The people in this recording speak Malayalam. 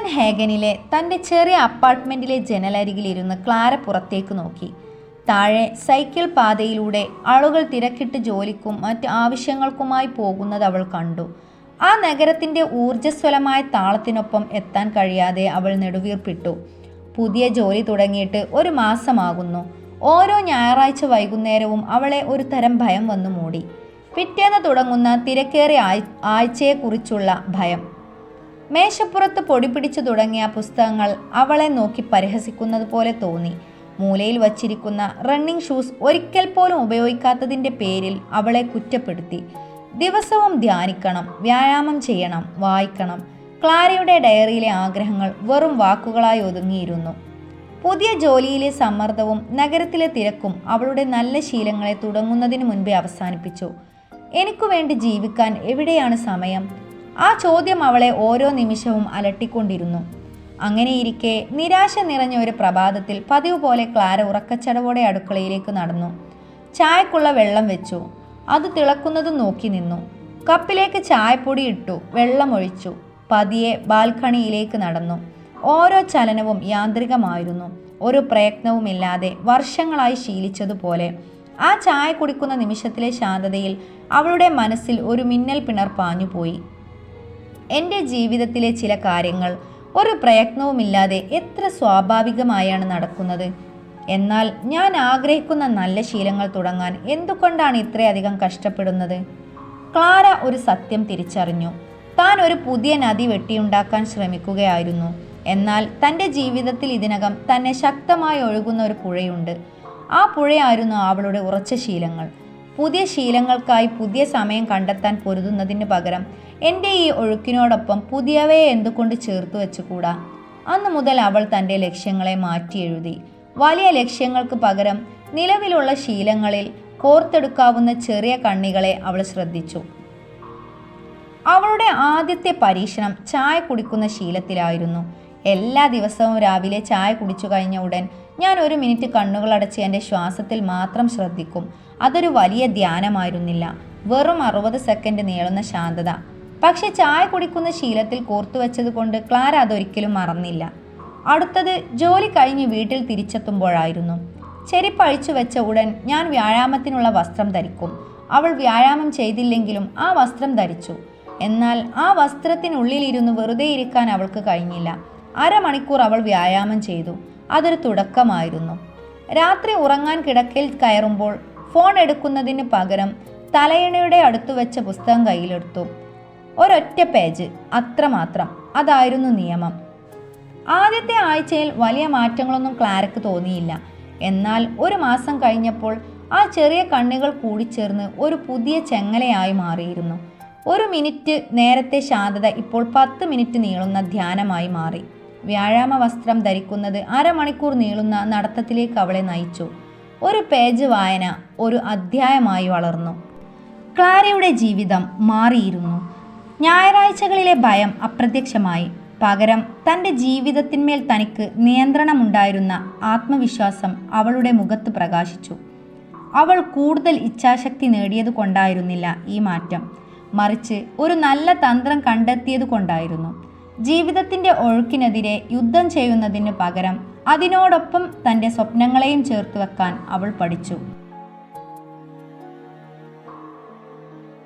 കോപ്പൻഹേഗനിലെ തന്റെ ചെറിയ അപ്പാർട്ട്മെന്റിലെ ജനലരികിലിരുന്ന് ക്ലാര പുറത്തേക്ക് നോക്കി. താഴെ സൈക്കിൾ പാതയിലൂടെ ആളുകൾ തിരക്കിട്ട് ജോലിക്കും മറ്റ് ആവശ്യങ്ങൾക്കുമായി പോകുന്നത് അവൾ കണ്ടു. ആ നഗരത്തിന്റെ ഊർജസ്വലമായ താളത്തിനൊപ്പം എത്താൻ കഴിയാതെ അവൾ നെടുവീർപ്പിട്ടു. പുതിയ ജോലി തുടങ്ങിയിട്ട് ഒരു മാസമാകുന്നു. ഓരോ ഞായറാഴ്ച വൈകുന്നേരവും അവളെ ഒരു തരം ഭയം വന്നു മൂടി. പിറ്റേന്ന് തുടങ്ങുന്ന തിരക്കേറിയ ആഴ്ചയെക്കുറിച്ചുള്ള ഭയം. മേശപ്പുറത്ത് പൊടി പിടിച്ചു തുടങ്ങിയ പുസ്തകങ്ങൾ അവളെ നോക്കി പരിഹസിക്കുന്നത് പോലെ തോന്നി. മൂലയിൽ വച്ചിരിക്കുന്ന റണ്ണിംഗ് ഷൂസ് ഒരിക്കൽ പോലും ഉപയോഗിക്കാത്തതിന്റെ പേരിൽ അവളെ കുറ്റപ്പെടുത്തി. ദിവസവും ധ്യാനിക്കണം വ്യായാമം ചെയ്യണം വായിക്കണം. ക്ലാരയുടെ ഡയറിയിലെ ആഗ്രഹങ്ങൾ വെറും വാക്കുകളായി ഒതുങ്ങിയിരുന്നു. പുതിയ ജോലിയിലെ സമ്മർദ്ദവും നഗരത്തിലെ തിരക്കും അവളുടെ നല്ല ശീലങ്ങളെ തുടങ്ങുന്നതിന് മുൻപേ അവസാനിപ്പിച്ചു. എനിക്കു വേണ്ടി ജീവിക്കാൻ എവിടെയാണ് സമയം? ആ ചോദ്യം അവളെ ഓരോ നിമിഷവും അലട്ടിക്കൊണ്ടിരുന്നു. അങ്ങനെയിരിക്കെ നിരാശ നിറഞ്ഞ ഒരു പ്രഭാതത്തിൽ പതിവ് പോലെ ക്ലാര ഉറക്കച്ചടവോടെ അടുക്കളയിലേക്ക് നടന്നു. ചായക്കുള്ള വെള്ളം വെച്ചു. അത് തിളക്കുന്നത് നോക്കി നിന്നു. കപ്പിലേക്ക് ചായപ്പൊടി ഇട്ടു. വെള്ളമൊഴിച്ചു. പതിയെ ബാൽക്കണിയിലേക്ക് നടന്നു. ഓരോ ചലനവും യാന്ത്രികമായിരുന്നു. ഒരു പ്രയത്നവുമില്ലാതെ വർഷങ്ങളായി ശീലിച്ചതുപോലെ. ആ ചായ കുടിക്കുന്ന നിമിഷത്തിലെ ശാന്തതയിൽ അവളുടെ മനസ്സിൽ ഒരു മിന്നൽ പിണർ പാഞ്ഞുപോയി എന്റെ ജീവിതത്തിലെ ചില കാര്യങ്ങൾ ഒരു പ്രയത്നവുമില്ലാതെ എത്ര സ്വാഭാവികമായാണ് നടക്കുന്നത്? എന്നാൽ ഞാൻ ആഗ്രഹിക്കുന്ന നല്ല ശീലങ്ങൾ തുടങ്ങാൻ എന്തുകൊണ്ടാണ് ഇത്രയധികം കഷ്ടപ്പെടുന്നത്? ക്ലാര ഒരു സത്യം തിരിച്ചറിഞ്ഞു. താൻ ഒരു പുതിയ നദി വെട്ടിയുണ്ടാക്കാൻ ശ്രമിക്കുകയായിരുന്നു. എന്നാൽ തന്റെ ജീവിതത്തിൽ ഇതിനകം തന്നെ ശക്തമായി ഒഴുകുന്ന ഒരു പുഴയുണ്ട്. ആ പുഴയായിരുന്നു അവളുടെ ഉറച്ച ശീലങ്ങൾ. പുതിയ ശീലങ്ങൾക്കായി പുതിയ സമയം കണ്ടെത്താൻ പൊരുതുന്നതിന് പകരം എന്റെ ഈ ഒഴുക്കിനോടൊപ്പം പുതിയവയെ എന്തുകൊണ്ട് ചേർത്ത് വെച്ചുകൂടാ? അന്ന് മുതൽ അവൾ തന്റെ ലക്ഷ്യങ്ങളെ മാറ്റി എഴുതി. വലിയ ലക്ഷ്യങ്ങൾക്ക് പകരം നിലവിലുള്ള ശീലങ്ങളിൽ കോർത്തെടുക്കാവുന്ന ചെറിയ കണ്ണികളെ അവൾ ശ്രദ്ധിച്ചു. അവളുടെ ആദ്യത്തെ പരീക്ഷണം ചായ കുടിക്കുന്ന ശീലത്തിലായിരുന്നു. എല്ലാ ദിവസവും രാവിലെ ചായ കുടിച്ചു കഴിഞ്ഞ ഉടൻ ഞാൻ ഒരു മിനിറ്റ് കണ്ണുകളടച്ച് എന്റെ ശ്വാസത്തിൽ മാത്രം ശ്രദ്ധിക്കും. അതൊരു വലിയ ധ്യാനമായിരുന്നില്ല. വെറും അറുപത് സെക്കൻഡ് നീളുന്ന ശാന്തത. പക്ഷെ ചായ കുടിക്കുന്ന ശീലത്തിൽ കോർത്തുവച്ചത് കൊണ്ട് ക്ലാര അതൊരിക്കലും മറന്നില്ല. അടുത്തത് ജോലി കഴിഞ്ഞ് വീട്ടിൽ തിരിച്ചെത്തുമ്പോഴായിരുന്നു. ചെരിപ്പ് അഴിച്ചു വെച്ച ഉടൻ ഞാൻ വ്യായാമത്തിനുള്ള വസ്ത്രം ധരിക്കും. അവൾ വ്യായാമം ചെയ്തില്ലെങ്കിലും ആ വസ്ത്രം ധരിച്ചു. എന്നാൽ ആ വസ്ത്രത്തിനുള്ളിലിരുന്ന് വെറുതെ ഇരിക്കാൻ അവൾക്ക് കഴിഞ്ഞില്ല. അരമണിക്കൂർ അവൾ വ്യായാമം ചെയ്തു. അതൊരു തുടക്കമായിരുന്നു. രാത്രി ഉറങ്ങാൻ കിടക്കയിൽ കയറുമ്പോൾ ഫോൺ എടുക്കുന്നതിന് പകരം തലയിണയുടെ അടുത്തു വെച്ച പുസ്തകം കയ്യിലെടുത്തു. ഒരൊറ്റ പേജ് അത്രമാത്രം അതായിരുന്നു നിയമം. ആദ്യത്തെ ആഴ്ചയിൽ വലിയ മാറ്റങ്ങളൊന്നും ക്ലാരക്ക് തോന്നിയില്ല. എന്നാൽ ഒരു മാസം കഴിഞ്ഞപ്പോൾ ആ ചെറിയ കണ്ണുകൾ കൂടിച്ചേർന്ന് ഒരു പുതിയ ചെങ്ങലയായി മാറിയിരുന്നു. ഒരു മിനിറ്റ് നേരത്തെ ശാന്തത ഇപ്പോൾ പത്ത് മിനിറ്റ് നീളുന്ന ധ്യാനമായി മാറി. വ്യായാമ വസ്ത്രം ധരിക്കുന്നത് അരമണിക്കൂർ നീളുന്ന നടത്തത്തിലേക്ക് അവളെ നയിച്ചു. ഒരു പേജ് വായന ഒരു അധ്യായമായി വളർന്നു. ക്ലാരയുടെ ജീവിതം മാറിയിരുന്നു. ഞായറാഴ്ചകളിലെ ഭയം അപ്രത്യക്ഷമായി. പകരം തന്റെ ജീവിതത്തിന്മേൽ തനിക്ക് നിയന്ത്രണമുണ്ടായിരുന്ന ആത്മവിശ്വാസം അവളുടെ മുഖത്ത് പ്രകാശിച്ചു. അവൾ കൂടുതൽ ഇച്ഛാശക്തി നേടിയതുകൊണ്ടായിരുന്നില്ല ഈ മാറ്റം. മറിച്ച് ഒരു നല്ല തന്ത്രം കണ്ടെത്തിയത് കൊണ്ടായിരുന്നു. ജീവിതത്തിന്റെ ഒഴുക്കിനെതിരെ യുദ്ധം ചെയ്യുന്നതിന് പകരം അതിനോടൊപ്പം തന്റെ സ്വപ്നങ്ങളെയും ചേർത്ത് വെക്കാൻ അവൾ പഠിച്ചു.